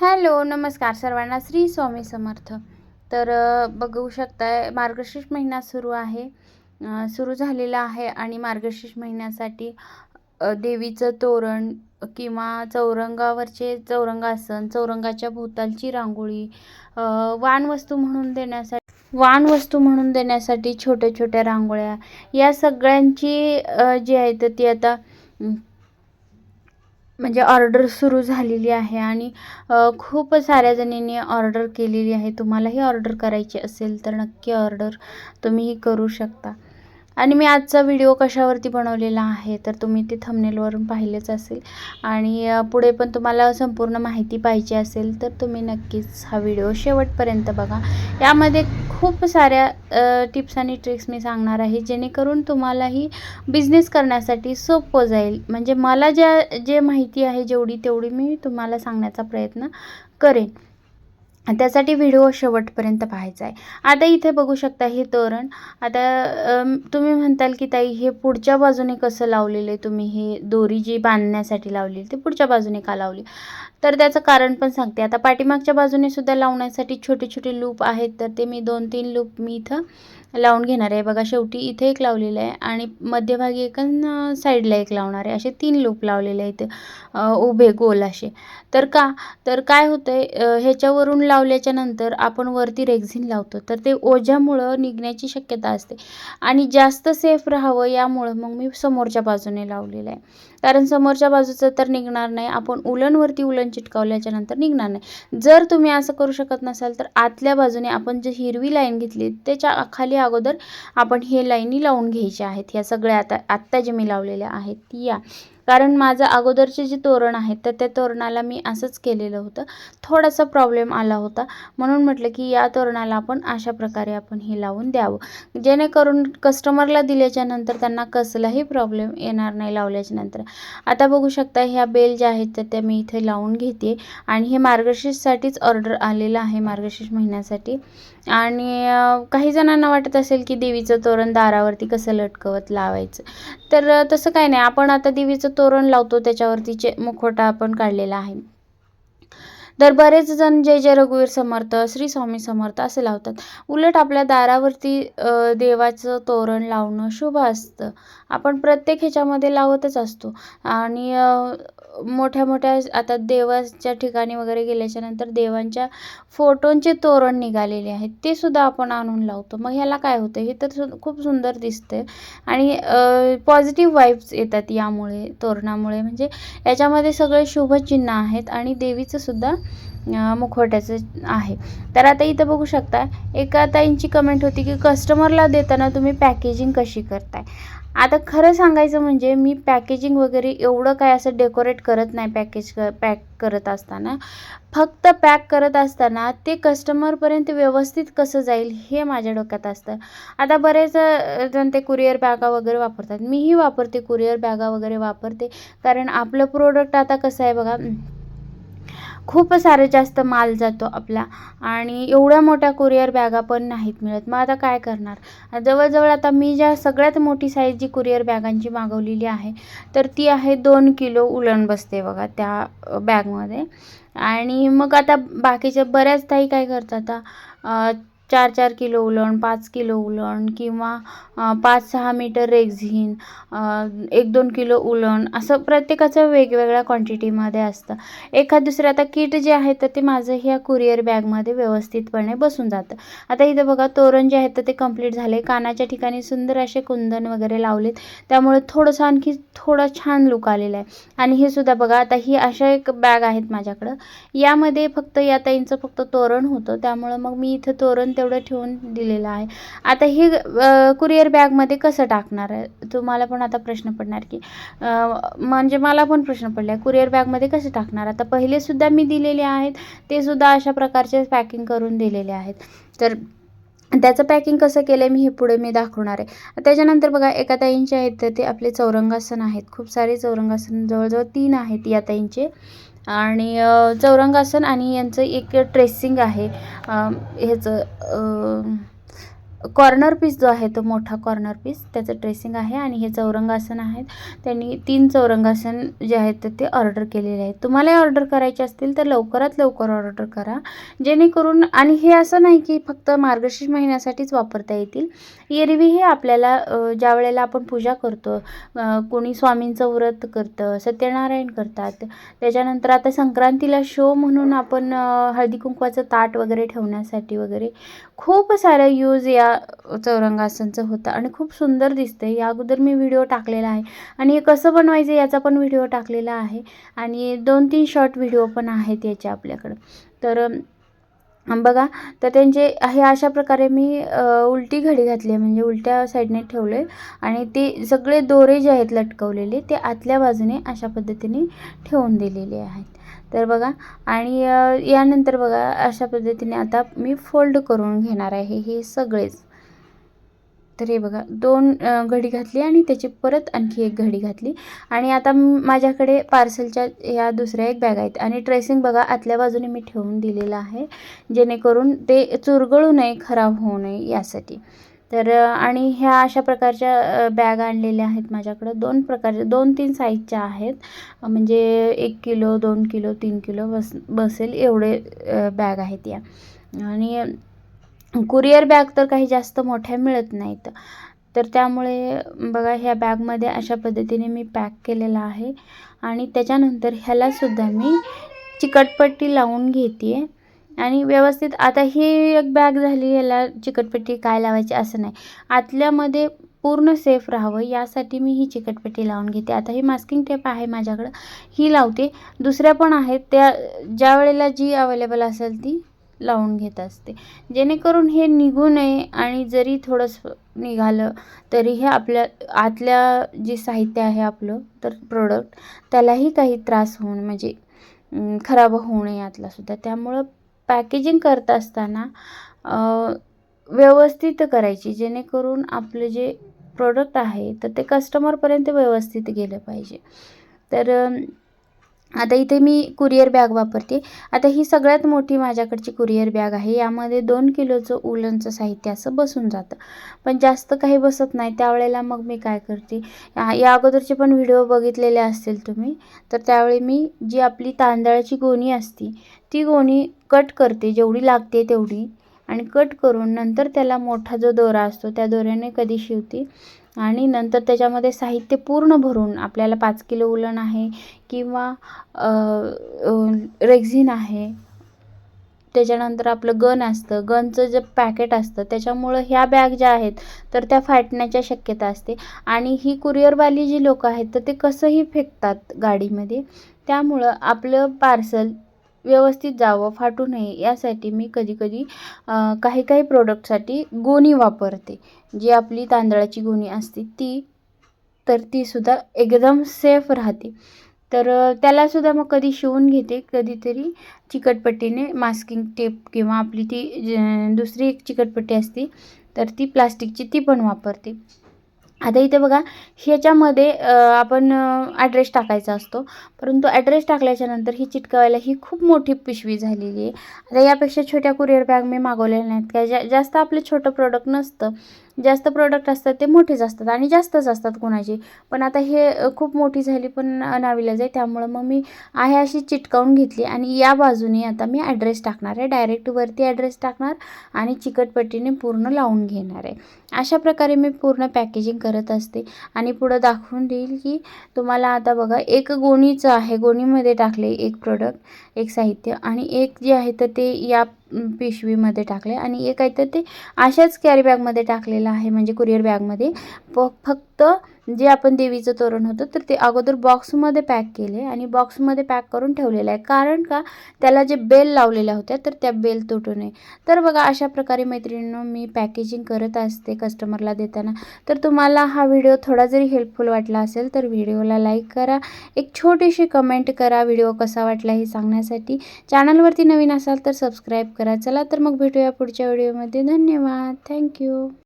Hello नमस्कार सर्वांना. श्री स्वामी समर्थ. तर बघू शकताय मार्गशीर्ष महिना सुरू आहे. सुरू झालेला आहे आणि मार्गशीर्ष महिन्यासाठी देवीचं तोरण किंवा चौरंगावरचे चौरंगासन चौरंगाच्या भोवतालची रांगोळी अ, वाणवस्तू म्हणून देण्यासाठी वाणवस्तू म्हणून देण्यासाठी छोट्या छोट्या रांगोळ्या या सगळ्यांची जी आहे तर ती आता म्हणजे ऑर्डर सुरू झालेली आहे आणि खूप साऱ्या जणींनी ऑर्डर केलेली आहे. तुम्हालाही ऑर्डर करायची असेल तर नक्की ऑर्डर तुम्हीही करू शकता. आणि मी आजचा व्हिडिओ कशावरती बनवलेला आहे तर तुम्ही ते थंबनेलवरून पाहिलेच असेल. आणि पुढे पण तुम्हाला संपूर्ण माहिती पाहिजे असेल तर तुम्ही नक्कीच हा व्हिडिओ शेवटपर्यंत बघा. यामध्ये खूप साऱ्या टिप्स आणि ट्रिक्स मी सांगणार आहे जेणेकरून तुम्हालाही बिझनेस करण्यासाठी सोपं जाईल. म्हणजे मला ज्या जे माहिती आहे जेवढी तेवढी मी तुम्हाला सांगण्याचा प्रयत्न करेन. त्यासाठी व्हिडिओ शेवटपर्यंत पाहायचा आहे. आता इथे बघू शकता हे तोरण. आता तुम्ही म्हणताल की ताई हे पुढच्या बाजूने कसं लावलेलं आहे तुम्ही? हे दोरी जी बांधण्यासाठी लावलेली ते पुढच्या बाजूने का लावली? तर त्याचं कारण पण सांगते. आता पाठीमागच्या बाजूने सुद्धा लावण्यासाठी छोटे छोटे लूप आहेत. तर ते मी दोन तीन लूप मी इथं लावून घेणार आहे. बघा शेवटी इथे एक लावलेलं आहे आणि मध्यभागी एक साईडला एक लावणार आहे. असे तीन लूप लावलेले आहेत उभे गोल असे. तर का? तर काय होतं आहे ह्याच्यावरून लावल्याच्या नंतर आपण वरती रेक्झिन लावतो. तर ते ओझ्यामुळं निघण्याची शक्यता असते. आणि जास्त सेफ राहावं यामुळं मग मी समोरच्या बाजूने लावलेलं आहे. कारण समोरच्या बाजूचं तर निघणार नाही. आपण उलनवरती उलन चिटकावल्याच्या नंतर निघणार नाही. जर तुम्ही असं करू शकत नसाल तर आतल्या बाजूने आपण जी हिरवी लाईन घेतली त्याच्याखाली अगोदर आपण हे लाईनी लावून घ्यायच्या आहेत. ह्या सगळ्या आता आत्ता जे मी लावलेल्या आहेत ती या. कारण माझं अगोदरचे जे तोरण आहेत तर त्या तोरणाला मी असंच केलेलं होतं. थोडासा प्रॉब्लेम आला होता. म्हणून म्हटलं की या तोरणाला आपण अशा प्रकारे आपण हे लावून द्यावं. जेणेकरून कस्टमरला दिल्याच्या नंतर त्यांना कसलाही प्रॉब्लेम येणार नाही लावल्याच्या नंतर. आता बघू शकता ह्या बेल ज्या आहेत तर त्या मी इथे लावून घेते. आणि हे मार्गशीर्षसाठीच ऑर्डर आलेलं आहे मार्गशीर्ष महिन्यासाठी. आणि काही जणांना वाटत असेल की देवीचं तोरण दारावरती कसं लटकवत लावायचं. तर तसं काही नाही. आपण आता देवीचं तोरण लावतो त्याच्यावरती चे मुखवटा आपण काढलेला आहे. तर बरेच जण जय जय रघुवीर समर्थ श्री स्वामी समर्थ असे लावतात. उलट आपल्या दारावरती देवाचं तोरण लावणं शुभ असतं. आपण प्रत्येक ह्याच्यामध्ये लावतच असतो. आणि मोठ्या मोठ्या आता देवाच्या ठिकाणी वगैरे गेल्याच्यानंतर देवांच्या फोटोंचे तोरण निघालेले आहेत ते सुद्धा आपण आणून लावतो. मग ह्याला काय होतं? हे तर सु खूप सुंदर दिसतं आणि पॉझिटिव्ह वाईब्स येतात यामुळे तोरणामुळे. म्हणजे याच्यामध्ये सगळे शुभचिन्ह आहेत आणि देवीचं सुद्धा मुखवट्याचं आहे. तर आता इथं बघू शकता एका ताईंची कमेंट होती की कस्टमरला देताना तुम्ही पॅकेजिंग कशी करताय? आता खरं सांगायचं म्हणजे मी पॅकेजिंग वगैरे एवढं काय असं डेकोरेट करत नाही पॅकेज क पॅक करत असताना. फक्त पॅक करत असताना ते कस्टमरपर्यंत व्यवस्थित कसं जाईल हे माझ्या डोक्यात असतं. आता बरेच जण ते कुरिअर बॅगा वगैरे वापरतात. मीही वापरते कुरिअर बॅगा वगैरे वापरते. कारण आपलं प्रोडक्ट आता कसं आहे बघा खूप सारं जास्त माल जातो आपला. आणि एवढ्या मोठ्या कुरिअर बॅगा पण नाहीत मिळत. मग आता काय करणार? जवळजवळ आता मी ज्या सगळ्यात मोठी साईज जी कुरिअर बॅगांची मागवलेली आहे तर ती आहे दोन किलो उलन बसते बघा त्या बॅगमध्ये आणि मग आता बाकीच्या बऱ्याच ताई काय करतात आता चार चार किलो उलण पाच किलो उलण किंवा पाच सहा मीटर रेक्झिन एक दोन किलो उलण असं प्रत्येकाचं वेगवेगळ्या क्वांटिटीमध्ये असतं. एखाद दुसरं आता किट जे आहे तर ते माझं ह्या कुरिअर बॅगमध्ये व्यवस्थितपणे बसून जातं. आता इथं बघा तोरण जे आहे तर ते कंप्लीट झाले. कानाच्या ठिकाणी सुंदर असे कुंदन वगैरे लावलेत. त्यामुळे थोडंसं आणखी थोडा छान लुक आलेला आहे. आणि हे सुद्धा बघा आता ही अशा एक बॅग आहेत माझ्याकडं. यामध्ये फक्त या ताईंचं फक्त तोरण होतं. त्यामुळं मग मी इथं तोरण तेवढं ठेवून दिलेलं आहे. आता हे कुरिअर बॅगमध्ये कसं टाकणार? आहे तुम्हाला पण आता प्रश्न पडणार की म्हणजे मला पण प्रश्न पडला आहे कुरिअर बॅगमध्ये कसं टाकणार? आता पहिलेसुद्धा मी दिलेले आहेत ते सुद्धा अशा प्रकारचे पॅकिंग करून दिलेले आहेत. तर त्याचं पॅकिंग कसं केलं आहे मी हे पुढे मी दाखवणार आहे. त्याच्यानंतर बघा एका ताईंचे आहेत तर ते आपले चौरंगासन आहेत. खूप सारे चौरंगासन जवळजवळ तीन आहेत या ताईंचे. आणि चौरंगासन आणि यांचं एक ट्रेसिंग आहे. ह्याचं कॉर्नर पीस जो आहे तो मोठा कॉर्नर पीस त्याचं ड्रेसिंग आहे आणि हे चौरंगासन आहेत. त्यांनी तीन चौरंगासन जे आहेत ते ऑर्डर केलेले आहेत. तुम्हालाही ऑर्डर करायचे असतील तर लवकरात लवकर ऑर्डर करा. जेणेकरून आणि हे असं नाही की फक्त मार्गशीर्ष महिन्यासाठीच वापरता येतील. एरवी हे आपल्याला ज्या वेळेला आपण पूजा करतो कोणी स्वामींचं व्रत करतं सत्यनारायण करतात त्याच्यानंतर आता संक्रांतीला शो म्हणून आपण हळदी कुंकवाचं ताट वगैरे ठेवण्यासाठी वगैरे खूप सारं यूज या चौरंगासनचं होतं आणि खूप सुंदर दिसतं या अगोदर मी व्हिडिओ टाकलेला आहे आणि हे कसं बनवायचं याचा पण व्हिडिओ टाकलेला आहे आणि दोन तीन शॉर्ट व्हिडिओ पण आहेत याचे आपल्याकडं. तर बघा तर त्यांचे हे अशा प्रकारे मी उलटी घडी घातली आहे. म्हणजे उलट्या साईडने ठेवले आणि ते सगळे दोरे जे आहेत लटकवलेले ते आतल्या बाजूने अशा पद्धतीने ठेवून दिलेले आहेत. तर बघा आणि यानंतर बघा अशा पद्धतीने आता मी फोल्ड करून घेणार आहे हे सगळेच. तर हे बघा दोन घडी घातली आणि त्याची परत आणखी एक घडी घातली. आणि आता माझ्याकडे पार्सलच्या ह्या दुसऱ्या एक बॅग आहेत. आणि ट्रेसिंग बघा आतल्या बाजूने मी ठेवून दिलेलं आहे जेणेकरून ते चुरगळू नये खराब होऊ नये यासाठी. तर आणि ह्या अशा प्रकारच्या बॅग आणलेल्या आहेत माझ्याकडं. दोन प्रकारच्या दोन तीन साईजच्या आहेत. म्हणजे एक किलो दोन किलो तीन किलो बस बसेल एवढे बॅग आहेत या. आणि कुरिअर बॅग तर काही जास्त मोठ्या मिळत नाहीत. तर त्यामुळे बघा ह्या बॅगमध्ये अशा पद्धतीने मी पॅक केलेलं आहे. आणि त्याच्यानंतर ह्यालासुद्धा मी चिकटपट्टी लावून घेते आणि व्यवस्थित आता ही एक बॅग झाली याला चिकटपट्टी काय लावायची असं नाही. आतल्यामध्ये पूर्ण सेफ राहावं यासाठी मी ही चिकटपट्टी लावून घेते. आता ही मास्किंग टेप आहे माझ्याकडं ही लावते. दुसऱ्या पण आहेत त्या ज्या वेळेला जी अवेलेबल असेल ती. लावून घेत असते. जेणेकरून हे निघू नये आणि जरी थोडंसं निघालं तरी हे आपल्या आतल्या जे साहित्य आहे आपलं तर प्रोडक्ट त्यालाही काही त्रास होऊन म्हणजे खराब होऊ नये यातलासुद्धा त्यामुळं पॅकेजिंग करत असताना व्यवस्थित करायची जेणेकरून आपलं जे प्रोडक्ट आहे तर ते कस्टमरपर्यंत व्यवस्थित गेलं पाहिजे. तर आता इथे मी कुरिअर बॅग वापरते. आता ही सगळ्यात मोठी माझ्याकडची कुरिअर बॅग आहे. यामध्ये दोन किलोचं उलनचं साहित्य असं बसून जातं. पण जास्त काही बसत नाही. त्यावेळेला मग मी काय करते? या अगोदरचे पण व्हिडिओ बघितलेले असतील तुम्ही तर त्यावेळी मी जी आपली तांदळाची गोणी असती ती गोणी कट करते. जेवढी लागते तेवढी. आणि कट करून नंतर त्याला मोठा जो दोरा असतो त्या दोऱ्याने कधी शिवते. आणि नंतर त्याच्यामध्ये साहित्य पूर्ण भरून आपल्याला पाच किलो उलन आहे किंवा रेक्झिन आहे. त्याच्यानंतर आपलं गन असतं. गनचं जे पॅकेट असतं त्याच्यामुळं ह्या बॅग ज्या आहेत तर त्या फाटण्याच्या शक्यता असते. आणि ही कुरिअरवाली जी लोकं आहेत तर ते कसंही फेकतात गाडीमध्ये त्यामुळं आपलं पार्सल व्यवस्थित जावं फाटू नये यासाठी मी कधीकधी काही काही प्रोडक्टसाठी गोणी वापरते. जी आपली तांदळाची गोणी असते ती तर तीसुद्धा एकदम सेफ राहते. तर त्यालासुद्धा मग कधी शिवून घेते कधीतरी चिकटपट्टीने मास्किंग टेप किंवा आपली ती ज- दुसरी एक चिकटपट्टी असते तर ती प्लास्टिकची ती पण वापरते. आता इथे बघा ह्याच्यामध्ये आपण ॲड्रेस टाकायचा असतो. परंतु ॲड्रेस टाकल्याच्यानंतर ही चिटकवायला ही खूप मोठी पिशवी झालेली आहे. आता यापेक्षा छोट्या कुरिअर बॅग मी मागवलेल्या नाहीत. काय जा जास्त आपलं छोटं प्रोडक्ट नसतं. जास्त प्रोडक्ट असतात ते मोठेच असतात आणि जास्तच असतात कोणाचे. पण आता हे खूप मोठी झाली पण नाविलाज आहे. त्यामुळं मग मी आहे अशी चिटकावून घेतली आणि या बाजूने आता मी ॲड्रेस टाकणार आहे. डायरेक्ट वरती ॲड्रेस टाकणार आणि चिकटपट्टीने पूर्ण लावून घेणार आहे. अशा प्रकारे मी पूर्ण पॅकेजिंग करत असते. आणि पुढं दाखवून देईल की तुम्हाला आता बघा एक गोणीचं आहे. गोणीमध्ये टाकले एक प्रोडक्ट एक साहित्य आणि एक जे आहे तर ते या पिशवीमध्ये टाकले आणि एक आहे तर ते अशाच कॅरी बॅगमध्ये टाकलेलं आहे म्हणजे कुरिअर बॅगमध्ये फ फक्त जे आपण देवीचं तोरण होतं तर ते अगोदर बॉक्समध्ये पॅक केले आणि बॉक्समध्ये पॅक करून ठेवलेलं आहे. कारण का? त्याला जे बेल लावलेल्या होत्या तर त्या बेल तुटू नये. तर बघा अशा प्रकारे मैत्रिणींनो मी पॅकेजिंग करत असते कस्टमरला देताना. तर तुम्हाला हा व्हिडिओ थोडा जरी हेल्पफुल वाटला असेल तर व्हिडिओला लाईक करा. एक छोटीशी कमेंट करा व्हिडिओ कसा वाटला हे सांगण्यासाठी. चॅनलवरती नवीन असाल तर सबस्क्राईब करा. चला तर मग भेटूया पुढच्या व्हिडिओमध्ये धन्यवाद. थँक्यू